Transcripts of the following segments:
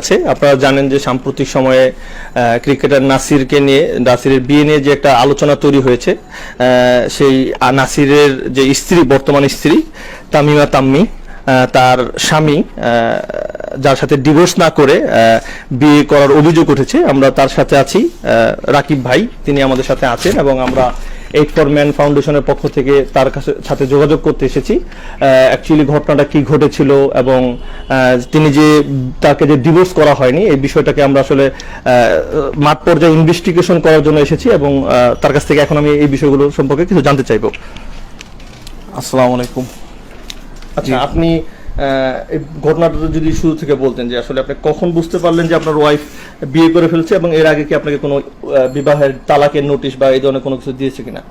আছে, আপনারা জানেন যে সাম্প্রতিক সময়ে ক্রিকেটার নাসিরকে নিয়ে, নাসিরের বিয়ে নিয়ে যে একটা আলোচনা তৈরি হয়েছে সেই নাসিরের যে স্ত্রী, বর্তমান স্ত্রী, তামিমা তাম্মি তার স্বামী যার সাথে ডিভোর্স না করে বিয়ে করার অভিযোগ উঠেছে। আমরা তার সাথে আছি রাকিব ভাই, তিনি আমাদের সাথে আছেন এবং আমরা এইট ফর ম্যান ফাউন্ডেশনের পক্ষ থেকে তার কাছে সাথে যোগাযোগ করতে এসেছি। অ্যাকচুয়ালি ঘটনাটা কি ঘটেছিল এবং তিনি যে তাকে যে ডিভোর্স করা হয়নি এই বিষয়টাকে আমরা আসলে মাঠ পর্যায়ে ইনভেস্টিগেশন করার জন্য এসেছি এবং তার কাছ থেকে এখন আমি এই বিষয়গুলো সম্পর্কে কিছু জানতে চাইব। আসসালামু আলাইকুম। আচ্ছা আপনি ঘটনাটা যদি শুরু থেকে বলতেন যে আসলে আপনি কখন বুঝতে পারলেন যে আপনার ওয়াইফ বিয়ে করে ফেলছে এবং এর আগে কি আপনাকে কোনো বিবাহের তালাকের নোটিশ বা এই ধরনের কোনো কিছু দিয়েছে কিনা?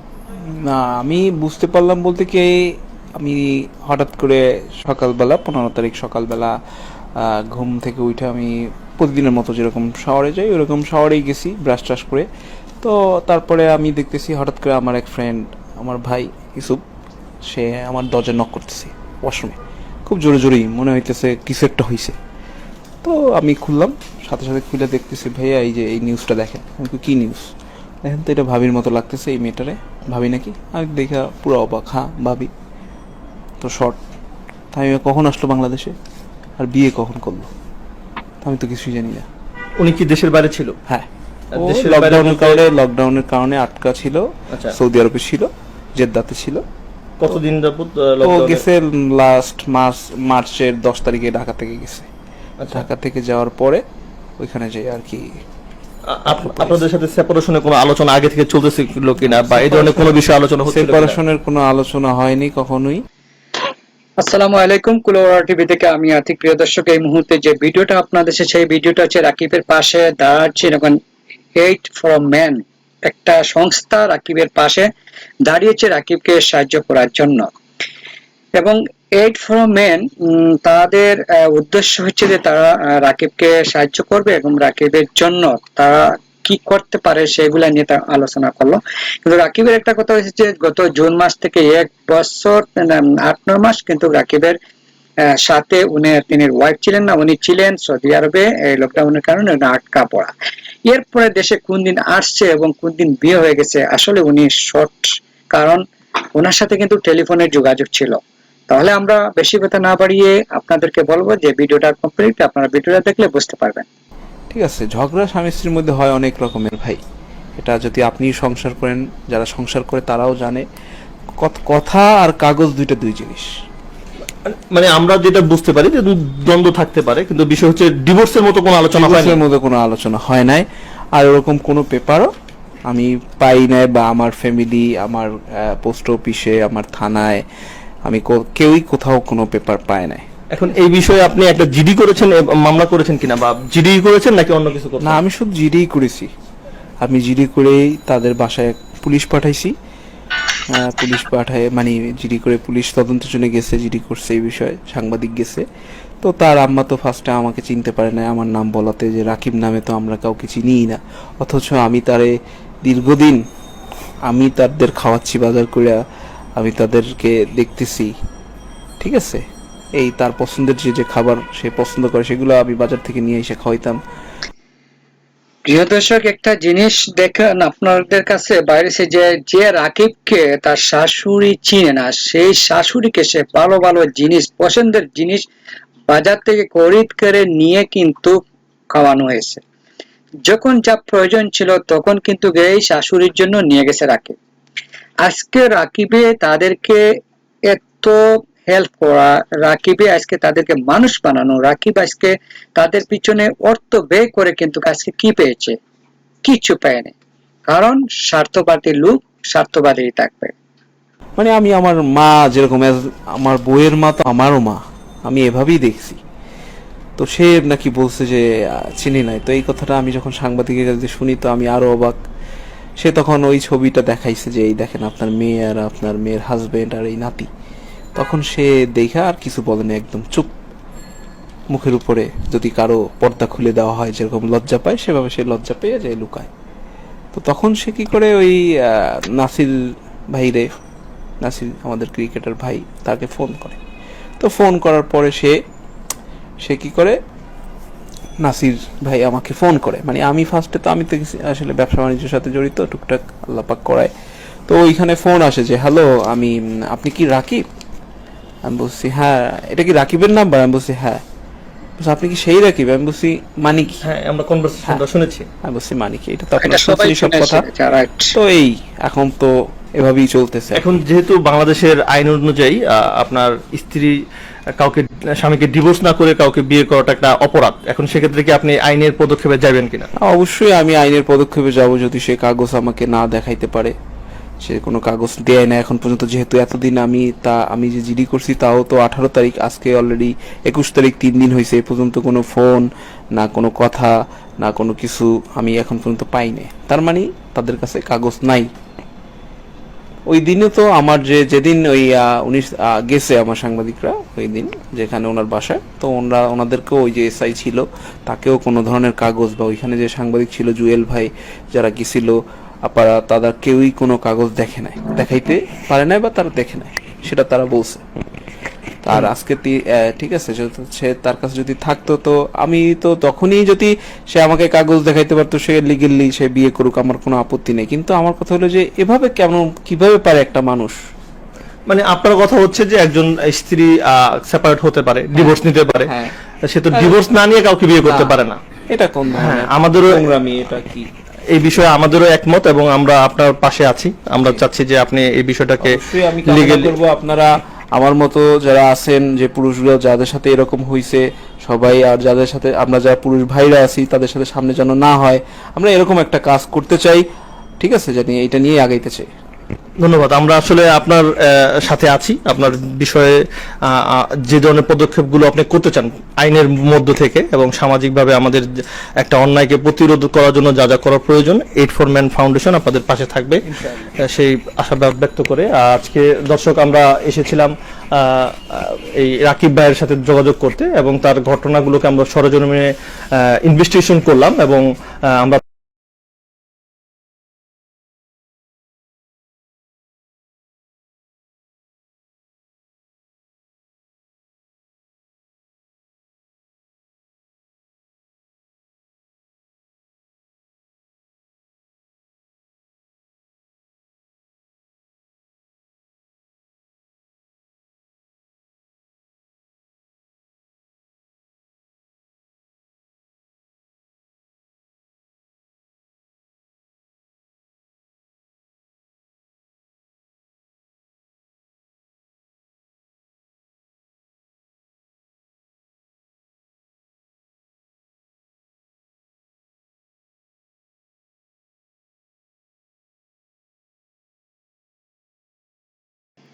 না, আমি বুঝতে পারলাম বলতে কি, আমি হঠাৎ করে সকালবেলা, পনেরো তারিখ সকালবেলা ঘুম থেকে উঠে আমি প্রতিদিনের মতো যেরকম শহরে যাই, ওরকম শহরেই গেছি ব্রাশ ট্রাশ করে। তো তারপরে আমি দেখতেছি হঠাৎ করে আমার এক ফ্রেন্ড আমার ভাই ইসুফ, সে আমার দরজা নক করতেছে ওয়াশরুমে খুব জোরে জোরেই মনে হইতেছে কিছু একটা হয়েছে তো আমি খুললাম সাথে সাথে খুলে দেখতেছি ভাইয়া এই যে এই নিউজটা দেখেন। আমি কি নিউজ দেখেন তো এটা ভাবির মতো লাগতেছে এই মেয়েটারে। ভাবি নাকি? আমি দেখা পুরো অবাক হ্যাঁ ভাবি। তো শর্ট তাই কখন আসলো বাংলাদেশে? আর বিয়ে কখন করল? আমি তো কিছুই জানি না। উনি কি দেশের বাইরে ছিল? হ্যাঁ। দেশের লকডাউনের কারণে লকডাউনের কারণে আটকা ছিল আচ্ছা। সৌদি আরবে ছিল জেদ্দাতে ছিল। কতদিন যাবত ও গেছে লাস্ট মার্চ মার্চের দশ তারিখে ঢাকা থেকে গেছে। আচ্ছা। ঢাকা থেকে যাওয়ার পরে ওইখানে যে আর কি আপনাদের সাথে সেপারেশনের কোনো আলোচনা আগে থেকে চলতেছিল কিনা? বা এই ধরনের কোনো বিষয়ে আলোচনা হচ্ছে সেপারেশনের কোনো আলোচনা হয়নি কখনোই। আসসালামু আলাইকুম কুলোরা টিভি থেকে আমি আতিক। প্রিয় দর্শক এই মুহূর্তে যে ভিডিওটা আপনাদের সেই ভিডিওটা হচ্ছে রাকিবের পাশে দাঁড়াচ্ছে এখন এইট ফর ম্যান একটা সংস্থা রাকিবের পাশে দাঁড়িয়েছে রাকিবকে সাহায্য করার জন্য। এবং এইট ফর ম্যান তাদের উদ্দেশ্য হচ্ছে যে তারা রাকিবকে সাহায্য করবে এবং রাকিবের জন্য তারা কি করতে পারে সেগুলা নিয়ে তারা আলোচনা করল। কিন্তু রাকিবের একটা কথা হয়েছে যে গত জুন মাস থেকে এক বছর আট নয় মাস কিন্তু রাকিবের সাথে উনি তিনি ওয়াইফ ছিলেন না, উনি ছিলেন সৌদি আরবে, এই লকডাউনের কারণে আটকা পড়া। এরপরে দেশে কোন দিন আসছে এবং কোন দিন বিয়ে হয়ে গেছে, আসলে উনি শর্ট কারণ ওনার সাথে কিন্তু টেলিফোনের যোগাযোগ ছিল। তাহলে আমরা বেশি কথা না বাড়িয়ে আপনাদেরকে বলব যে ভিডিওটা কমপ্লিট আপনারা ভিডিওটা দেখলে বুঝতে পারবেন। ঠিক আছে, ঝগড়া স্বামী স্ত্রীর মধ্যে হয় অনেক রকমের ভাই। এটা যদি আপনি সংসার করেন, যারা সংসার করে তারাও জানে। কথা আর কাগজ দুইটা দুই জিনিস। মানে আমরা যেটা বুঝতে পারি যে দ্বন্দ্ব থাকতে পারে কিন্তু বিষয় হচ্ছে ডিভোর্সের মতো কোনো আলোচনা হয়নি ডিভোর্সের মধ্যে কোনো আলোচনা হয় নাই। আর ওরকম কোনো পেপারও আমি পাই নাই বা আমার ফ্যামিলি আমার পোস্ট অফিসে আমার থানায় আমি কেউই কোথাও কোনো পেপার পায় নাই। এখন এই বিষয়ে আপনি একটা জিডি করেছেন মামলা করেছেন কিনা? বা জিডি করেছেন নাকি অন্য কিছু না আমি শুধু জিডি করেছি। আমি জিডি করেই তাদের বাসায় পুলিশ পাঠাইছি। পুলিশ পাঠায় মানে জিডি করে পুলিশ তদন্তের জন্য গেছে, জিডি করছে এই বিষয়ে, সাংবাদিক গেছে। তো তার আম্মা তো ফার্স্টে আমাকে চিনতে পারে না আমার নাম বলাতে যে রাকিব নামে তো আমরা কাউকে চিনিই না। অথচ আমি তারে দীর্ঘদিন আমি তাদের খাওয়াচ্ছি, বাজার করে আমি তাদেরকে দেখতেছি। ঠিক আছে? এই তার পছন্দের যে যে খাবার সে পছন্দ করে, সেগুলো আমি বাজার থেকে নিয়ে এসে খাওয়াইতাম। প্রিয় দর্শক, একটা জিনিস দেখেন আপনাদের কাছে, বাইরে সে যে যে রাকিবকে তার শাশুড়ি চিনে না, সেই শাশুড়িকে সে ভালো ভালো জিনিস, পছন্দের জিনিস বাজার থেকে খরিদ করে নিয়ে কিন্তু খাওয়ানো হয়েছে। যখন যা প্রয়োজন ছিল, তখন কিন্তু এই শাশুড়ির জন্য নিয়ে গেছে রাকিব। আজকে রাকিবে তাদেরকে এত হেল্প করা, রাকিবে আজকে তাদেরকে মানুষ বানানো, রাকিব আজকে তাদের পিছনে অর্থ ব্যয় করে কিন্তু আজকে কি পেয়েছে? কিচ্ছু পায়নি। কারণ স্বার্থবাদী লোক স্বার্থবাদী থাকবে। মানে আমি আমার মা যেরকম আমার বইয়ের মা তো আমারও মা, আমি এভাবেই দেখছি। তো সে নাকি বলছে যে চিনি নাই। তো এই কথাটা আমি যখন সাংবাদিকের কাছে শুনি তো আমি আরও অবাক। সে তখন ওই ছবিটা দেখাইছে যে, এই দেখেন আপনার মেয়ে আর আপনার মেয়ের হাজবেন্ড আর এই নাতি। তখন সে দেখা আর কিছু বলেনি, একদম চুপ। মুখের উপরে যদি কারও পর্দা খুলে দেওয়া হয়, যেরকম লজ্জা পায়, সেভাবে সে লজ্জা পেয়ে যায়, লুকায়। তো তখন সে কি করে ওই নাসির ভাইরে, নাসির আমাদের ক্রিকেটার ভাই, তাকে ফোন করে। তো ফোন করার পরে সে সে কি করে, নাসির ভাই আমাকে ফোন করে। মানে আমি ফার্স্টে তো, আমি তো আসলে ব্যবসা বাণিজ্যের সাথে জড়িত, টুকটাক আল্লাপাক করায়। তো ওইখানে ফোন আসে যে, হ্যালো, আমি, আপনি কি রাকিব? আমি বলছি হ্যাঁ এটা কি রাকিবের নাম্বার? আমি বলছি হ্যাঁ। আপনি কি সেই রাকিব? আমি বলছি মানিক। হ্যাঁ আমরা কনভারসেশনটা শুনেছি। আমি বলছি মানিক এটা তো আপনার সবাই সব কথা। তো এই এখন তো এভাবেই চলতেছে। এখন যেহেতু বাংলাদেশের আইন অনুযায়ী আহ, আপনার স্ত্রী কাউকে স্বামীকে ডিভোর্স না করে কাউকে বিয়ে করাটা একটা অপরাধ এখন সেক্ষেত্রে কি আপনি আইনের পদক্ষেপে যাবেন কিনা? অবশ্যই আমি আইনের পদক্ষেপে যাব যদি সে কাগজ আমাকে না দেখাইতে পারে। সে কোনো কাগজ দেয় না এখন পর্যন্ত, যেহেতু এতদিন আমি তা, আমি যে জিডি করছি তাও তো আঠারো তারিখ, আজকে অলরেডি একুশ তারিখ তিন দিন হয়েছে, এ পর্যন্ত কোনো ফোন না কোনো কথা, না কোনো কিছু আমি এখন পর্যন্ত পাই নাই তার মানে তাদের কাছে কাগজ নাই। ওই দিনে তো আমার যে, যেদিন ওই উনিশ গেছে আমার সাংবাদিকরা, ওই দিন যেখানে ওনার বাসায়, তো ওনারা, ওনাদেরকেও ওই যে এসআই ছিল, তাকেও কোনো ধরনের কাগজ বা ওইখানে যে সাংবাদিক ছিল জুয়েল ভাই, যারা গেছিল আপারা তারা কেউই কোনো কাগজ দেখে নাই। দেখাইতে পারে নাই বা তারা দেখে নাই সেটা তারা বলছে। তার আজকে ঠিক আছে সে- তার কাছে যদি থাকতো তো আমি তো তখনই যদি সে আমাকে কাগজ দেখাইতে পারতো সে লিগেলি সে বিয়ে করুক আমার কোনো আপত্তি নেই। কিন্তু আমার কথা হলো যে এভাবে কেমন কীভাবে পারে একটা মানুষ? মানে আপনার কথা হচ্ছে যে একজন স্ত্রী সেপারেট হতে পারে ডিভোর্স নিতে পারে। হ্যাঁ। সে তো ডিভোর্স না নিয়ে কাউকে বিয়ে করতে পারে না। এটা কোন হ্যাঁ, ধরনের আমাদেরও- নোংরামি এটা কি? এই বিষয়ে আমাদেরও একমত এবং আমরা আপনার পাশে আছি। আমরা চাচ্ছি যে আপনি এই বিষয়টাকে লিগেল করব আপনারা আমার মতো যারা আছেন যে পুরুষগুলো যাদের সাথে এরকম হইছে সবাই আর যাদের সাথে আমরা যারা পুরুষ ভাইরা আছি তাদের সাথে সামনে যেন না হয় আমরা এরকম একটা কাজ করতে চাই। ঠিক আছে জানি এটা নিয়ে আগাইতে চাই। ধন্যবাদ। আমরা আসলে আপনার সাথে আছি। আপনার বিষয়ে যে ধরনের পদক্ষেপগুলো আপনি করতে চান আইনের মধ্য থেকে এবং সামাজিকভাবে আমাদের একটা অন্যায়কে প্রতিরোধ করার জন্য যা যা করার প্রয়োজন এইট ফর ম্যান ফাউন্ডেশন আপনাদের পাশে থাকবে। সেই আশা ব্যক্ত করে। আজকে দর্শক আমরা এসেছিলাম এই রাকিব ভাইয়ের সাথে যোগাযোগ করতে এবং তার ঘটনাগুলোকে আমরা সরজমিনে ইনভেস্টিগেশন করলাম এবং আমরা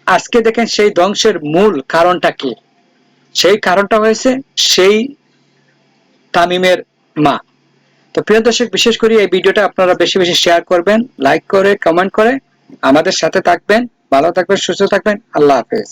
আজকে দেখেন সেই ধ্বংসের মূল কারণটা কি? সেই কারণটা হয়েছে সেই তামিমের মা। তো প্রিয় দর্শক, বিশেষ করে এই ভিডিওটা আপনারা বেশি বেশি শেয়ার করবেন লাইক করে কমেন্ট করে, আমাদের সাথে থাকবেন, ভালো থাকবেন, সুস্থ থাকবেন, আল্লাহ হাফেজ।